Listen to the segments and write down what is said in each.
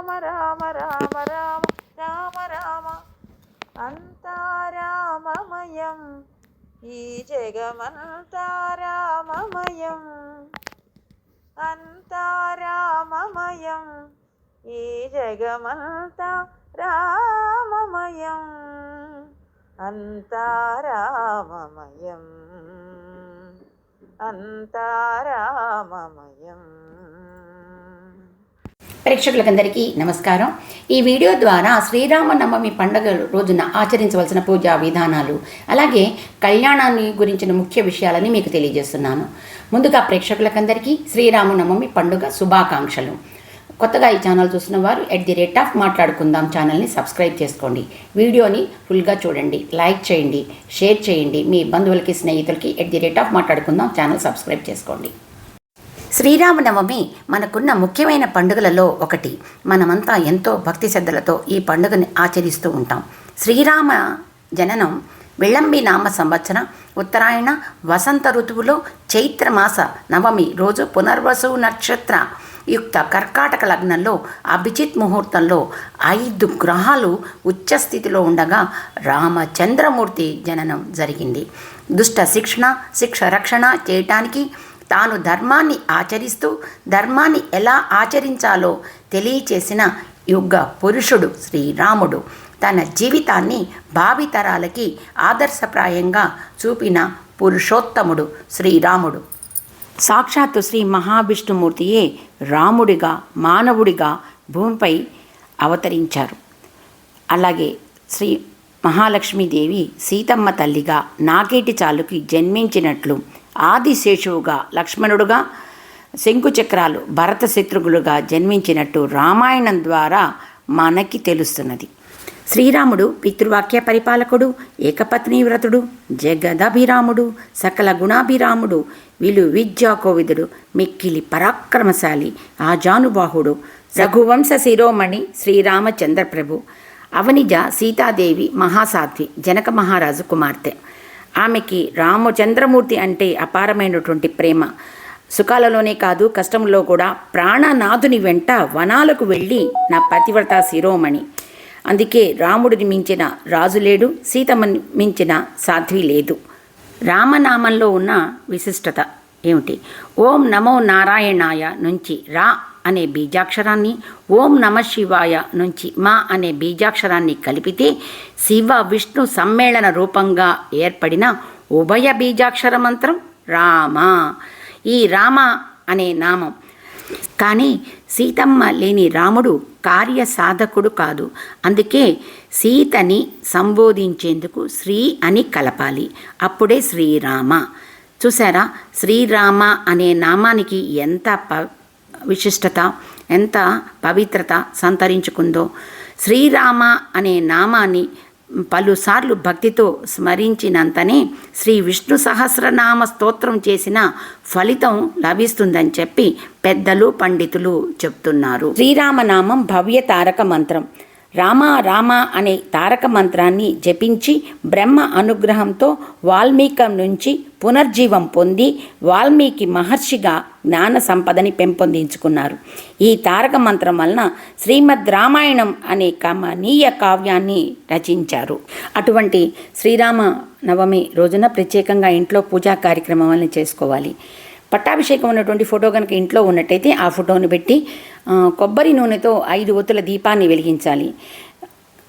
రామ రామ రామ రామ రామ రామ. అంతా రామమయం ఈ జగమంతా రామమయం. అంతా రామమయం ఈ జగమంతా రామమయం. అంతా రామమయం అంతా రామమయం ప్రేక్షకులకందరికీ నమస్కారం. ఈ వీడియో ద్వారా శ్రీరామనవమి పండుగ రోజున ఆచరించవలసిన పూజా విధానాలు అలాగే కళ్యాణాన్ని గురించిన ముఖ్య విషయాలని మీకు తెలియజేస్తున్నాను. ముందుగా ప్రేక్షకులకందరికీ శ్రీరామనవమి పండుగ శుభాకాంక్షలు. కొత్తగా ఈ ఛానల్ చూసిన వారు ఎట్ ది రేట్ ఆఫ్ మాట్లాడుకుందాం ఛానల్ని సబ్స్క్రైబ్ చేసుకోండి. వీడియోని ఫుల్గా చూడండి లైక్ చేయండి షేర్ చేయండి. మీ బంధువులకి స్నేహితులకి ఎట్ ది రేట్ ఆఫ్ మాట్లాడుకుందాం ఛానల్ సబ్స్క్రైబ్ చేసుకోండి. శ్రీరామనవమి మనకున్న ముఖ్యమైన పండుగలలో ఒకటి. మనమంతా ఎంతో భక్తి శ్రద్ధలతో ఈ పండుగని ఆచరిస్తూ ఉంటాం. శ్రీరామ జననం విళంబి నామ సంవత్సర ఉత్తరాయణ వసంత ఋతువులో చైత్రమాస నవమి రోజు పునర్వసు నక్షత్ర యుక్త కర్కాటక లగ్నంలో అభిజిత్ ముహూర్తంలో ఐదు గ్రహాలు ఉచ్చస్థితిలో ఉండగా రామచంద్రమూర్తి జననం జరిగింది. దుష్ట శిక్షణ శిక్ష రక్షణ చేయటానికి తాను ధర్మాన్ని ఆచరిస్తూ ధర్మాన్ని ఎలా ఆచరించాలో తెలియచేసిన యుగ పురుషుడు శ్రీరాముడు. తన జీవితాన్ని భావితరాలకి ఆదర్శప్రాయంగా చూపిన పురుషోత్తముడు శ్రీరాముడు. సాక్షాత్తు శ్రీ మహావిష్ణుమూర్తియే రాముడిగా మానవుడిగా భూమిపై అవతరించారు. అలాగే శ్రీ మహాలక్ష్మీదేవి సీతమ్మ తల్లిగా నాగేటి చాలుకి జన్మించినట్లు ఆదిశేషువుగా లక్ష్మణుడుగా శంకుచక్రాలు భరత శత్రుఘులుగా జన్మించినట్టు రామాయణం ద్వారా మనకి తెలుస్తున్నది. శ్రీరాముడు పితృవాక్య పరిపాలకుడు ఏకపత్ని వ్రతుడు జగదభిరాముడు సకల గుణాభిరాముడు వీలు విద్యా కోవిదుడు మిక్కిలి పరాక్రమశాలి ఆజానుబాహుడు రఘువంశ శిరోమణి శ్రీరామచంద్ర ప్రభు అవనిజ సీతాదేవి మహాసాధ్వి జనక మహారాజు కుమార్తె. ఆమెకి రామచంద్రమూర్తి అంటే అపారమైనటువంటి ప్రేమ. సుఖాలలోనే కాదు కష్టంలో కూడా ప్రాణనాథుని వెంట వనాలకు వెళ్ళి నా పతివ్రత శిరోమణి. అందుకే రాముడిని మించిన రాజు లేడు సీతమ్మని మించిన సాధ్వి లేదు. రామనామంలో ఉన్న విశిష్టత ఏమిటి? ఓం నమో నారాయణాయ నుంచి రా అనే బీజాక్షరాన్ని ఓం నమ శివాయ నుంచి మా అనే బీజాక్షరాన్ని కలిపితే శివ విష్ణు సమ్మేళన రూపంగా ఏర్పడిన ఉభయ బీజాక్షర మంత్రం రామ. ఈ రామ అనే నామం. కానీ సీతమ్మ లేని రాముడు కార్య సాధకుడు కాదు. అందుకే సీతని సంబోధించేందుకు శ్రీ అని కలపాలి. అప్పుడే శ్రీరామ. చూసారా శ్రీరామ అనే నామానికి ఎంత ప విశిష్టత ఎంత పవిత్రత సంతరించుకుందో. శ్రీరామ అనే నామాన్ని పలుసార్లు భక్తితో స్మరించినంతనే శ్రీ విష్ణు సహస్రనామ స్తోత్రం చేసిన ఫలితం లభిస్తుందని చెప్పి పెద్దలు పండితులు చెప్తున్నారు. శ్రీరామనామం భవ్య తారక మంత్రం. రామ రామ అనే తారక మంత్రాన్ని జపించి బ్రహ్మ అనుగ్రహంతో వాల్మీకం నుంచి పునర్జీవం పొంది వాల్మీకి మహర్షిగా జ్ఞాన సంపదని పెంపొందించుకున్నారు. ఈ తారక మంత్రం వలన శ్రీమద్ రామాయణం అనే కమనీయ కావ్యాన్ని రచించారు. అటువంటి శ్రీరామ నవమి రోజున ప్రత్యేకంగా ఇంట్లో పూజా కార్యక్రమాలను చేసుకోవాలి. పట్టాభిషేకం ఉన్నటువంటి ఫోటో కనుక ఇంట్లో ఉన్నట్టయితే ఆ ఫోటోని పెట్టి కొబ్బరి నూనెతో ఐదు ఒత్తుల దీపాన్ని వెలిగించాలి.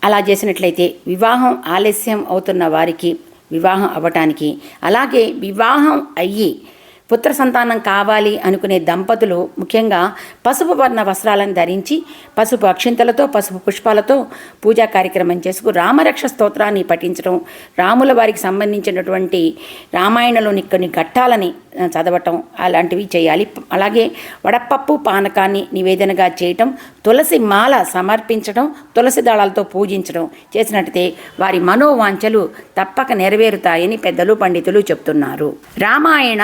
అలా చేసినట్లయితే వివాహం ఆలస్యం అవుతున్న వారికి వివాహం అవ్వటానికి అలాగే వివాహం అయ్యి పుత్ర సంతానం కావాలి అనుకునే దంపతులు ముఖ్యంగా పసుపు వర్ణ వస్త్రాలను ధరించి పసుపు అక్షింతలతో పసుపు పుష్పాలతో పూజా కార్యక్రమం చేసుకు రామరక్ష స్తోత్రాన్ని పఠించడం రాముల వారికి సంబంధించినటువంటి రామాయణంలోని కొన్ని ఘట్టాలని చదవటం అలాంటివి చేయాలి. అలాగే వడపప్పు పానకాన్ని నివేదనగా చేయటం తులసి మాల సమర్పించడం తులసి దళాలతో పూజించడం చేసినట్టయితే వారి మనోవాంఛలు తప్పక నెరవేరుతాయని పెద్దలు పండితులు చెప్తున్నారు. రామాయణ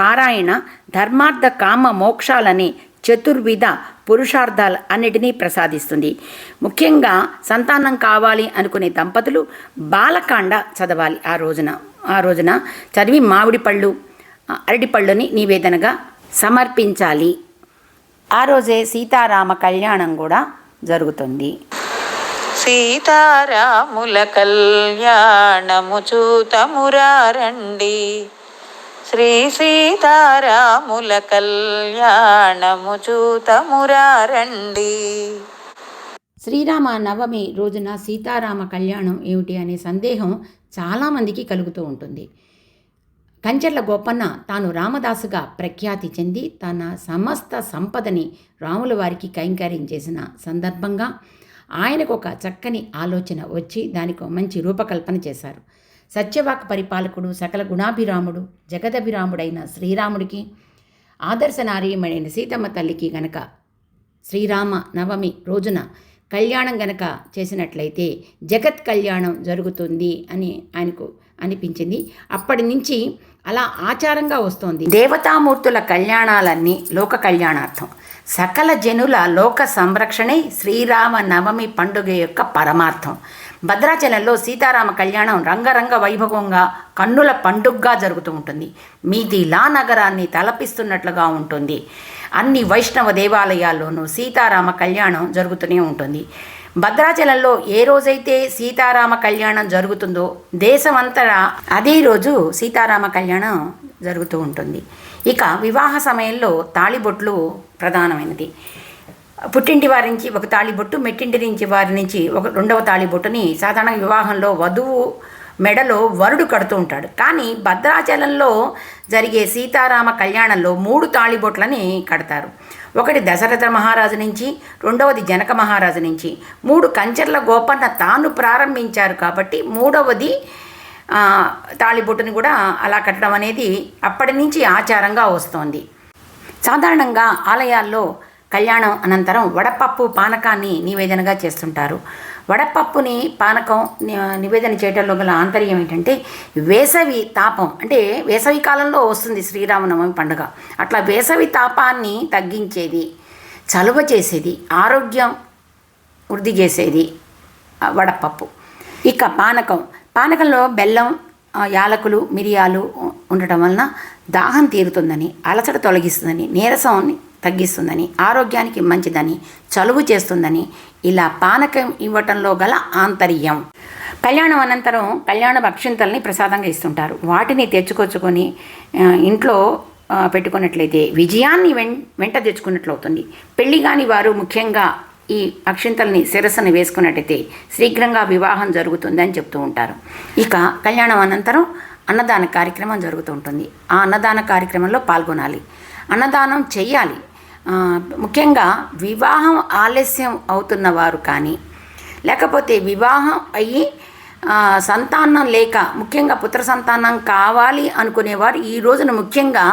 పారాయణ ధర్మార్థ కామ మోక్షాలని చతుర్విధ పురుషార్థాలు అన్నిటినీ ప్రసాదిస్తుంది. ముఖ్యంగా సంతానం కావాలి అనుకునే దంపతులు బాలకాండ చదవాలి ఆ రోజున. ఆ రోజున చదివి మామిడి పళ్ళు అరటిపళ్ళుని నివేదనగా సమర్పించాలి. ఆ రోజే సీతారామ కళ్యాణం కూడా జరుగుతుంది. సీతారాముల కళ్యాణము చూతమురారండి. శ్రీ సీతారాముల కళ్యాణము చూతమురారండి. శ్రీరామ నవమి రోజున సీతారామ కళ్యాణం ఏమిటి అనే సందేహం చాలామందికి కలుగుతూ ఉంటుంది. కంచెర్ల గోపన్న తాను రామదాసుగా ప్రఖ్యాతి చెంది తన సమస్త సంపదని రాముల వారికి కైంకర్యం చేసిన సందర్భంగా ఆయనకు ఒక చక్కని ఆలోచన వచ్చి దానికి మంచి రూపకల్పన చేశారు. సత్యవాక్ పరిపాలకుడు సకల గుణాభిరాముడు జగదభిరాముడైన శ్రీరాముడికి ఆదర్శ నారీయమైన సీతమ్మ తల్లికి గనక శ్రీరామ నవమి రోజున కళ్యాణం గనక చేసినట్లయితే జగత్ కళ్యాణం జరుగుతుంది అని ఆయనకు అనిపించింది. అప్పటి నుంచి అలా ఆచారంగా వస్తోంది. దేవతామూర్తుల కళ్యాణాలన్నీ లోక కళ్యాణార్థం. సకల జనుల లోక సంరక్షణే శ్రీరామ నవమి పండుగ యొక్క పరమార్థం. భద్రాచలంలో సీతారామ కళ్యాణం రంగరంగ వైభవంగా కన్నుల పండుగగా జరుగుతూ ఉంటుంది. మీదిలా నగరాన్ని తలపిస్తున్నట్లుగా ఉంటుంది. అన్ని వైష్ణవ దేవాలయాల్లోనూ సీతారామ కళ్యాణం జరుగుతూనే ఉంటుంది. భద్రాచలంలో ఏ రోజైతే సీతారామ కళ్యాణం జరుగుతుందో దేశమంతటా అదే రోజు సీతారామ కళ్యాణం జరుగుతూ ఉంటుంది. ఇక వివాహ సమయంలో తాళిబొట్లు ప్రధానమైనది. పుట్టింటి వారి నుంచి ఒక తాళిబొట్టు మెట్టింటి నుంచి వారి నుంచి ఒక రెండవ తాళిబొట్టుని సాధారణ వివాహంలో వధువు మెడలో వరుడు కడుతూ ఉంటాడు. కానీ భద్రాచలంలో జరిగే సీతారామ కళ్యాణంలో మూడు తాళిబొట్లని కడతారు. ఒకటి దశరథ మహారాజు నుంచి రెండవది జనక మహారాజు నుంచి. మూడు కంచెర్ల గోపన్న తాను ప్రారంభించారు కాబట్టి మూడవది తాళిబొట్టుని కూడా అలా కట్టడం అనేది అప్పటి నుంచి ఆచారంగా వస్తోంది. సాధారణంగా ఆలయాల్లో కళ్యాణం అనంతరం వడపప్పు పానకాన్ని నివేదనగా చేస్తుంటారు. వడపప్పుని పానకం ని- నివేదన చేయడంలో గల ఆంతర్యం ఏంటంటే వేసవి తాపం అంటే వేసవి కాలంలో వస్తుంది శ్రీరామనవమి పండుగ. అట్లా వేసవి తాపాన్ని తగ్గించేది చలువ చేసేది ఆరోగ్యం వృద్ధి చేసేది వడపప్పు. ఇక పానకం. పానకంలో బెల్లం యాలకులు మిరియాలు ఉండటం వలన దాహం తీరుతుందని అలసట తొలగిస్తుందని నీరసం తగ్గిస్తుందని ఆరోగ్యానికి మంచిదని చలువు చేస్తుందని ఇలా పానకం ఇవ్వటంలో గల ఆంతర్యం. కళ్యాణం అనంతరం కళ్యాణ భక్షింతల్ని ప్రసాదంగా ఇస్తుంటారు. వాటిని తెచ్చుకొచ్చుకొని ఇంట్లో పెట్టుకున్నట్లయితే విజయాన్ని వెం వెంట తెచ్చుకున్నట్లు అవుతుంది పెళ్ళి కాని వారు ముఖ్యంగా ఈ అక్షింతల్ని శిరస్సును వేసుకున్నట్టయితే శీఘ్రంగా వివాహం జరుగుతుంది అని చెప్తూ ఉంటారు. ఇక కళ్యాణం అనంతరం అన్నదాన కార్యక్రమం జరుగుతూ ఉంటుంది. ఆ అన్నదాన కార్యక్రమంలో పాల్గొనాలి. అన్నదానం చేయాలి ముఖ్యంగా వివాహం ఆలస్యం అవుతున్న వారు కానీ లేకపోతే వివాహం అయ్యి సంతానం లేక ముఖ్యంగా పుత్ర సంతానం కావాలి అనుకునేవారు ఈ రోజున ముఖ్యంగా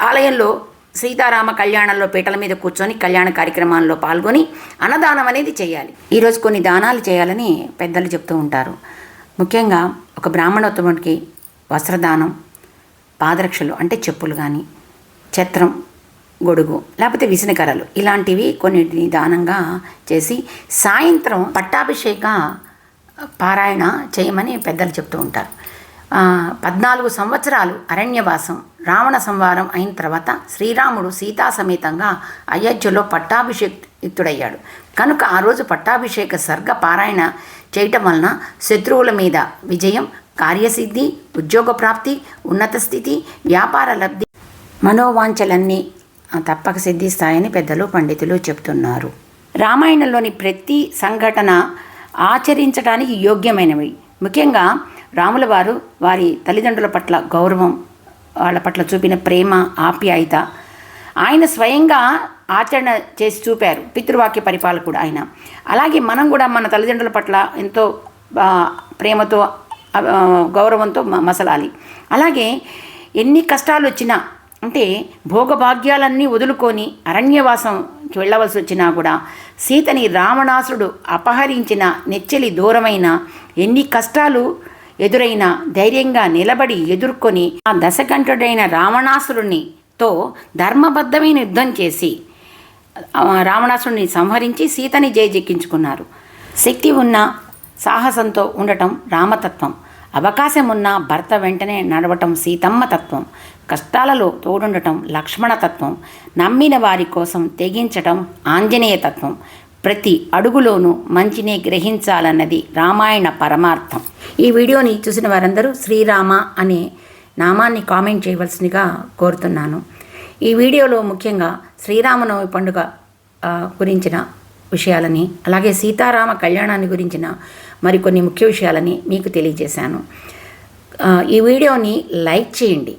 ఆలయంలో సీతారామ కళ్యాణంలో పీటల మీద కూర్చొని కళ్యాణ కార్యక్రమాల్లో పాల్గొని అన్నదానం అనేది చేయాలి. ఈరోజు కొన్ని దానాలు చేయాలని పెద్దలు చెప్తూ ఉంటారు. ముఖ్యంగా ఒక బ్రాహ్మణోత్తముడికి వస్త్రదానం పాదరక్షలు అంటే చెప్పులు కానీ ఛత్రం గొడుగు లేకపోతే విసనకర్రలు. ఇలాంటివి కొన్నిటిని దానంగా చేసి సాయంత్రం పట్టాభిషేక పారాయణ చేయమని పెద్దలు చెప్తూ ఉంటారు. పద్నాలుగు సంవత్సరాలు అరణ్యవాసం రావణ సంవారం అయిన తర్వాత శ్రీరాముడు సీతా సమేతంగా అయోధ్యలో పట్టాభిషేక్తుడయ్యాడు. కనుక ఆ రోజు పట్టాభిషేక సర్గ పారాయణ చేయటం వలన శత్రువుల మీద విజయం కార్యసిద్ధి ఉద్యోగ ప్రాప్తి ఉన్నత స్థితి వ్యాపార లబ్ధి మనోవాంఛలన్నీ తప్పక సిద్ధిస్తాయని పెద్దలు పండితులు చెప్తున్నారు. రామాయణంలోని ప్రతి సంఘటన ఆచరించడానికి యోగ్యమైనవి. ముఖ్యంగా రాముల వారు వారి తల్లిదండ్రుల పట్ల గౌరవం వాళ్ళ పట్ల చూపిన ప్రేమ ఆప్యాయత. ఆయన స్వయంగా ఆచరణ చేసి చూపారు. పితృవాక్య పరిపాలకుడు ఆయన. అలాగే మనం కూడా మన తల్లిదండ్రుల పట్ల ఎంతో ప్రేమతో గౌరవంతో మ- మసలాలి. అలాగే ఎన్ని కష్టాలు వచ్చినా అంటే భోగభాగ్యాలన్నీ వదులుకొని అరణ్యవాసం వెళ్ళవలసి వచ్చినా కూడా సీతని రావణాసుడు అపహరించిన నెచ్చెలి దూరమైన ఎన్ని కష్టాలు ఎదురైనా ధైర్యంగా నిలబడి ఎదుర్కొని ఆ దశకంఠుడైన రావణాసురుని తో ధర్మబద్ధమైన యుద్ధం చేసి ఆ, రావణాసురుని సంహరించి సీతని జయజెక్కించుకున్నారు. శక్తి ఉన్న సాహసంతో ఉండటం రామతత్వం. అవకాశం ఉన్న భర్త వెంటనే నడవటం సీతమ్మ తత్వం. కష్టాలలో తోడుండటం లక్ష్మణ తత్వం నమ్మిన వారి కోసం తెగించటం ఆంజనేయ తత్వం. ప్రతి అడుగులోనూ మంచినే గ్రహించాలన్నది రామాయణ పరమార్థం. ఈ వీడియోని చూసిన వారందరూ శ్రీరామ అనే నామాన్ని కామెంట్ చేయవలసిందిగా కోరుతున్నాను. ఈ వీడియోలో ముఖ్యంగా శ్రీరామనవమి పండుగ గురించిన విషయాలని అలాగే సీతారామ కళ్యాణాన్ని గురించిన మరికొన్ని ముఖ్య విషయాలని మీకు తెలియజేశాను. ఈ వీడియోని లైక్ చేయండి.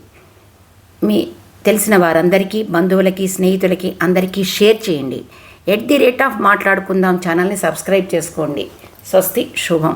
మీ తెలిసిన వారందరికీ బంధువులకి స్నేహితులకి అందరికీ షేర్ చేయండి. ఎట్ ది రేట్ ఆఫ్ మాట్లాడుకుందాం ఛానల్ని సబ్స్క్రైబ్ చేసుకోండి. స్వస్తి శుభం.